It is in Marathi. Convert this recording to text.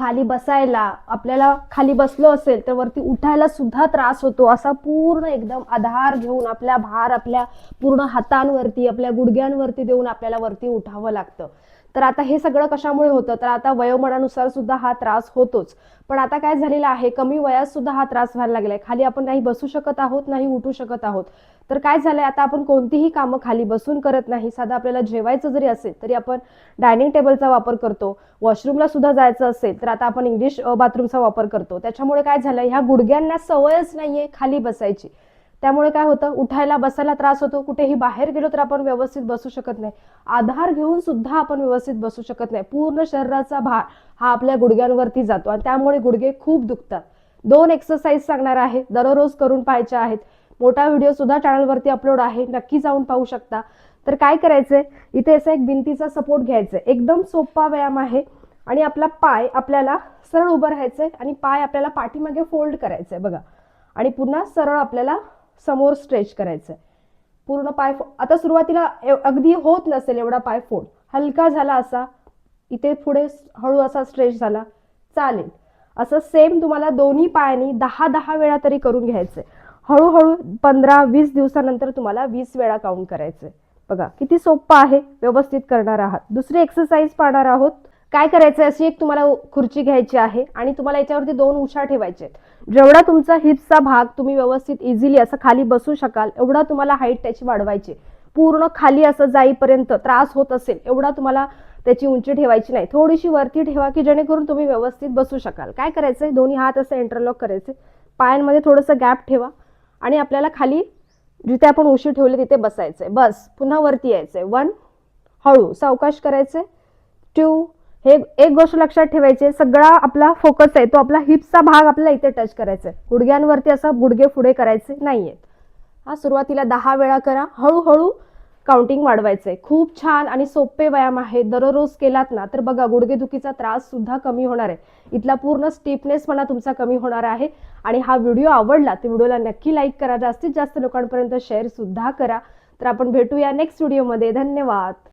खाली बसायला आपल्याला खाली बसलो असेल तर वरती उठायला सुद्धा त्रास होतो. असा पूर्ण एकदम आधार घेऊन आपल्या भार आपल्या पूर्ण हातांवरती आपल्या गुडघ्यांवरती देऊन आपल्याला वरती उठावं लागतं. तर आता हे सगळं कशामुळे होतं? तर आता वयोमानानुसार सुद्धा हा त्रास होतोच. पण आता काय झालेलं आहे? कमी वयात सुद्धा हा त्रास व्हायला लागलाय. खाली आपण नाही बसू शकत आहोत नाही उठू शकत आहोत. तर काय झालंय? आता आपण कोणतीही कामं खाली बसून करत नाही. साधं आपल्याला जेवायचं जरी असेल तरी आपण डायनिंग टेबलचा वापर करतो. वॉशरूमला सुद्धा जायचं असेल तर आता आपण इंग्लिश बाथरूमचा वापर करतो. त्याच्यामुळे काय झालं ह्या गुडघ्यांना सवयच नाहीये खाली बसायची. त्यामुळे काय होतं? उठायला बसायला त्रास होतो. कुठेही बाहेर गेलो तर आपण व्यवस्थित बसू शकत नाही. आधार घेऊन सुद्धा आपण व्यवस्थित बसू शकत नाही. पूर्ण शरीराचा भार हा आपल्या गुडघ्यांवरती जातो आणि त्यामुळे गुडघे खूप दुखतात. दोन एक्सरसाइज सांगणार आहे. दररोज करून पाहायच्या आहेत. मोठा व्हिडिओ सुद्धा चॅनलवरती अपलोड आहे. नक्की जाऊन पाहू शकता. तर काय करायचंय? इथे असा एक भिंतीचा सपोर्ट घ्यायचा आहे. एकदम सोपा व्यायाम आहे आणि आपला पाय आपल्याला सरळ उभं राहायचंय आणि पाय आपल्याला पाठीमागे फोल्ड करायचंय. बघा. आणि पुन्हा सरळ आपल्याला समोर स्ट्रेच करायचं पूर्ण पाय फो- आता सुरुवातीला अगदी होत नसेल एवढा पाय फोड हलका झाला असा इथे पुढे हळू असा स्ट्रेच झाला चालेल. असं सेम तुम्हाला दोन्ही पायांनी दहा दहा वेळा तरी करून घ्यायचंय. हळूहळू पंधरा वीस दिवसानंतर तुम्हाला वीस वेळा काउंट करायचंय. बघा किती सोपं आहे व्यवस्थित करणार आहात. दुसरी एक्सरसाइज पाहणार आहोत. काय करायचं अशी एक तुम्हाला खुर्ची घ्यायची आहे आणि तुम्हाला याच्यावरती दोन उशा ठेवायचे आहेत. जेवढा तुमचा हिपचा भाग तुम्ही व्यवस्थित इझिली असं खाली बसू शकाल एवढा तुम्हाला हाईट त्याची वाढवायची. पूर्ण खाली असं जाईपर्यंत त्रास होत असेल एवढा तुम्हाला त्याची उंची ठेवायची नाही. थोडीशी वरती ठेवा की जेणेकरून तुम्ही व्यवस्थित बसू शकाल. काय करायचंय? दोन्ही हात असं इंटरलॉक करायचे. पायांमध्ये थोडंसं गॅप ठेवा आणि आपल्याला खाली जिथे आपण उशी ठेवली तिथे बसायचं आहे बस पुन्हा वरती यायचं आहे वन हळू सावकाश करायचे टू हे एक गोष्ट लक्षात ठेवायची सगळा आपला फोकस आहे तो आपला हिपचा भाग आपल्याला इथे टच करायचा आहे. गुडघ्यांवरती असं गुडघे पुढे करायचे नाहीयेत. हा सुरुवातीला दहा वेळा करा. हळूहळू काउंटिंग वाढवायचंय खूप छान आणि सोपे व्यायाम आहे. दररोज केलात ना तर बघा गुडघेदुखीचा त्रास सुद्धा कमी होणार आहे. इथला पूर्ण स्टिफनेस म्हणा तुमचा कमी होणार आहे. आणि हा व्हिडिओ आवडला तर व्हिडिओला नक्की लाईक करा. जास्तीत जास्त लोकांपर्यंत शेअर सुद्धा करा. तर आपण भेटूया नेक्स्ट व्हिडिओमध्ये धन्यवाद.